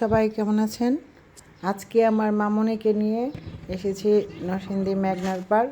সবাই কেমন আছেন? আজকে আমার মামনিকে নিয়ে এসেছি নরসিংদী ম্যাগনার পার্ক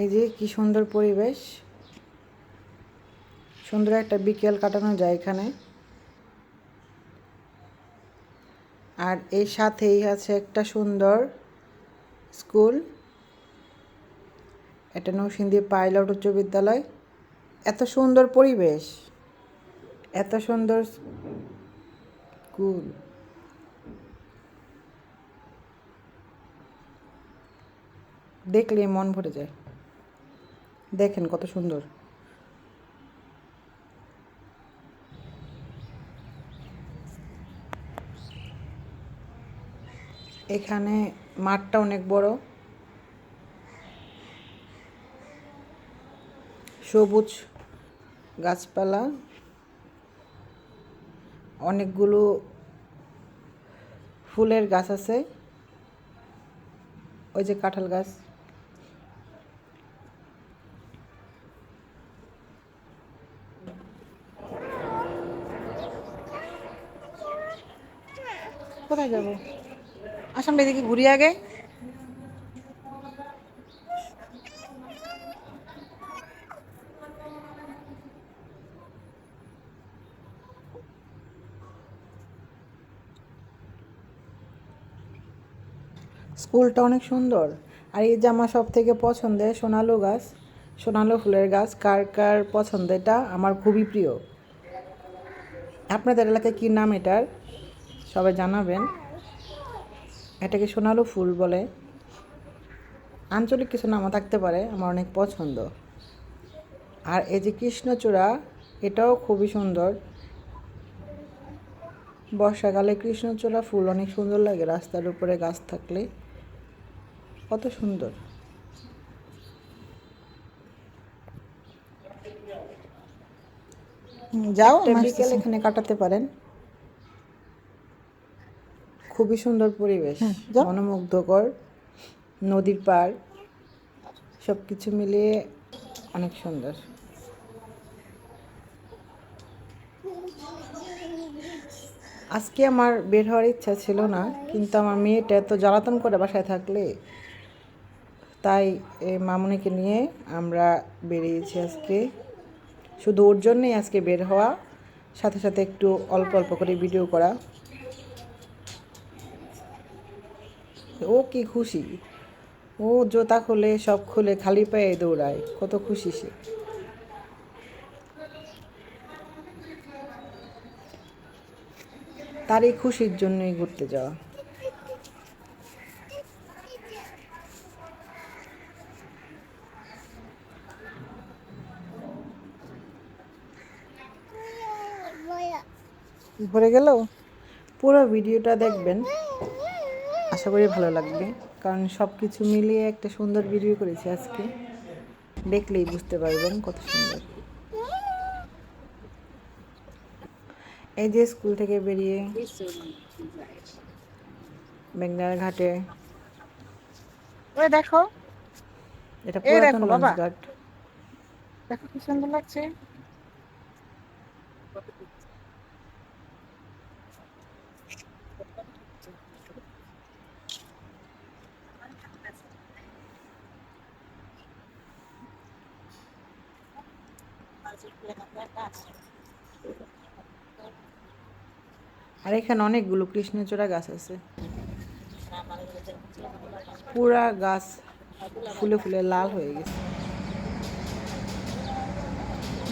এই যে কি সুন্দর পরিবেশ। সুন্দর একটা বিকেল কাটানো যায় এখানে। আর এর সাথেই আছে একটা সুন্দর স্কুল। এটা নরসিংদী পাইলট উচ্চ বিদ্যালয়। এত সুন্দর পরিবেশ। এত সুন্দর স্কুল দেখলে মন ভরে যায়। দেখেন কত সুন্দর। এখানে মাঠটা অনেক বড়। সবুজ গাছপালা। অনেকগুলো ফুলের গাছ আছে। ওই যে কাঁঠাল গাছ। কোথায় যাব? আসামটা এদিকে ঘুরি আগে। স্কুলটা অনেক সুন্দর। আর এই আমার সব থেকে পছন্দের সোনালু গাছ। সোনালু ফুলের গাছ, কার কার পছন্দ এটা? আমার খুবই প্রিয়। আপনাদের এলাকায় কী নাম এটার? সবাই জানাবেন। এটাকে সোনালু ফুল বলে। আঞ্চলিক কিছু নামও থাকতে পারে, আমার অনেক পছন্দ। আর এই যে কৃষ্ণচূড়া, এটাও খুবই সুন্দর। বর্ষাকালে কৃষ্ণচূড়া ফুল অনেক সুন্দর লাগে, রাস্তার উপরে গাছ থাকলে। কত সুন্দর। যাও বিকেল এখানে কাটাতে পারেন। খুবই সুন্দর পরিবেশ মনোমুগ্ধকর নদীর পার সব কিছু মিলিয়ে অনেক সুন্দর। আজকে আমার বের হওয়ার ইচ্ছা ছিল না কিন্তু আমার মেয়েটা এত জ্বালাতন করে বাসায় থাকলে তাই মামুনিকে নিয়ে আমরা বেরিয়েছি আজকে। শুধু ওর জন্যই আজকে বের হওয়া, সাথে সাথে একটু অল্প অল্প করে ভিডিও করা। ও কি খুশি। ও জোতা খুলে, সব খুলে খালি পায়ে দৌড়ায়, কত খুশি সে। তার এই খুশির জন্যই ঘুরতে যাওয়া। ভরে গেল? পুরো ভিডিওটা দেখবেন। আশা করি ভালো লাগবে। কারণ সব কিছু মিলিয়ে একটা সুন্দর ভিডিও করেছি আজকে। দেখলেই বুঝতে পারবেন কত সুন্দর। এই যে স্কুল থেকে বেরিয়ে মেঘনার ঘাটে। ওই দেখো। এটা পুরাতন দেখো লঞ্চ ঘাট। দেখো কি সুন্দর লাগছে। আর এখানে অনেকগুলো কৃষ্ণচূড়া গাছ আছে। পুরা গাছ ফুলে ফুলে লাল হয়ে গেছে।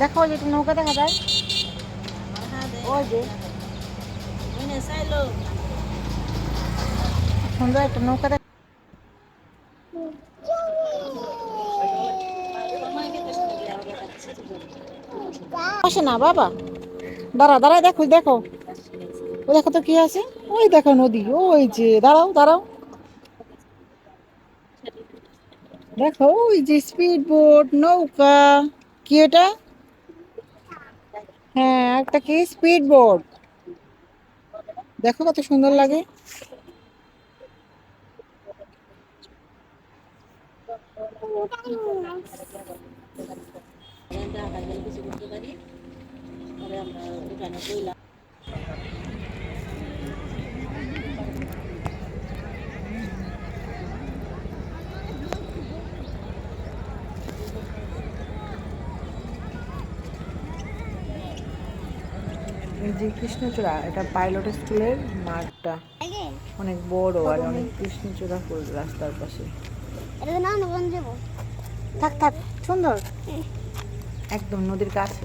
দেখো যে নৌকা দেখা যায়। ওই যে। সুন্দর একটা নৌকা না বাবা দাঁড়া দাঁড়া দেখো দেখো ও দেখো তো কি আছে ওই দেখো নদী ওই যে দাঁড়াও দাঁড়াও দেখো ওই যে স্পিড বোট নৌকা কি এটা হ্যাঁ একটা কি স্পিড বোট দেখো কত সুন্দর লাগে জি যে কৃষ্ণচূড়া এটা পাইলট স্কুলের মাঠটা। অনেক বড় আর অনেক কৃষ্ণচূড়া ফুল রাস্তার পাশে। থাক থাক। সুন্দর? একদম নদীর কাছে।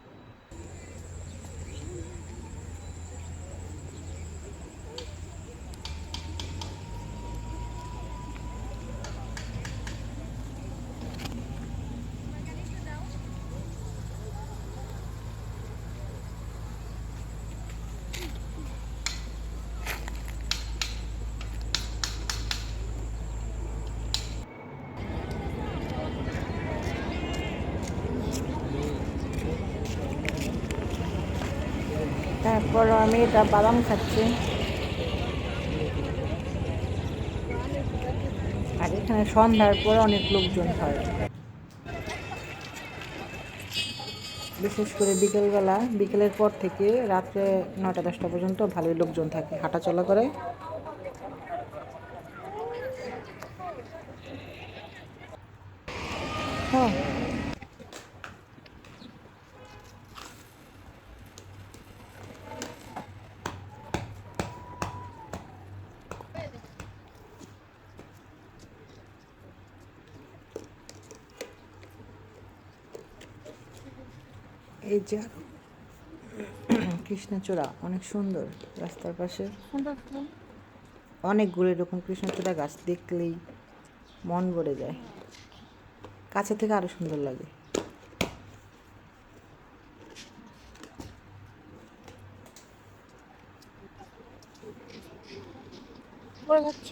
তারপর আমি এটা বাদাম খাচ্ছি। আর এখানে সন্ধ্যার পরে অনেক লোকজন হয়। বিশেষ করে বিকেলবেলা, বিকেলের পর থেকে রাত্রে নটা দশটা পর্যন্ত ভালোই লোকজন থাকে হাঁটা চলা করে। হ্যাঁ এই যে আরও কৃষ্ণচূড়া অনেক সুন্দর রাস্তার পাশে। অনেকগুলো এরকম কৃষ্ণচূড়া গাছ দেখলেই মন ভরে যায়। কাছে থেকে আরও সুন্দর লাগে। পড়ে যাচ্ছ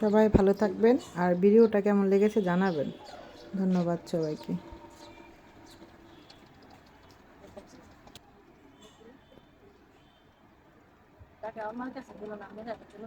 সবাই ভালো থাকবেন আর ভিডিওটা কেমন লেগেছে জানাবেন। ধন্যবাদ সবাইকে। তাকে আমার কাছে দিল না কাছে দিল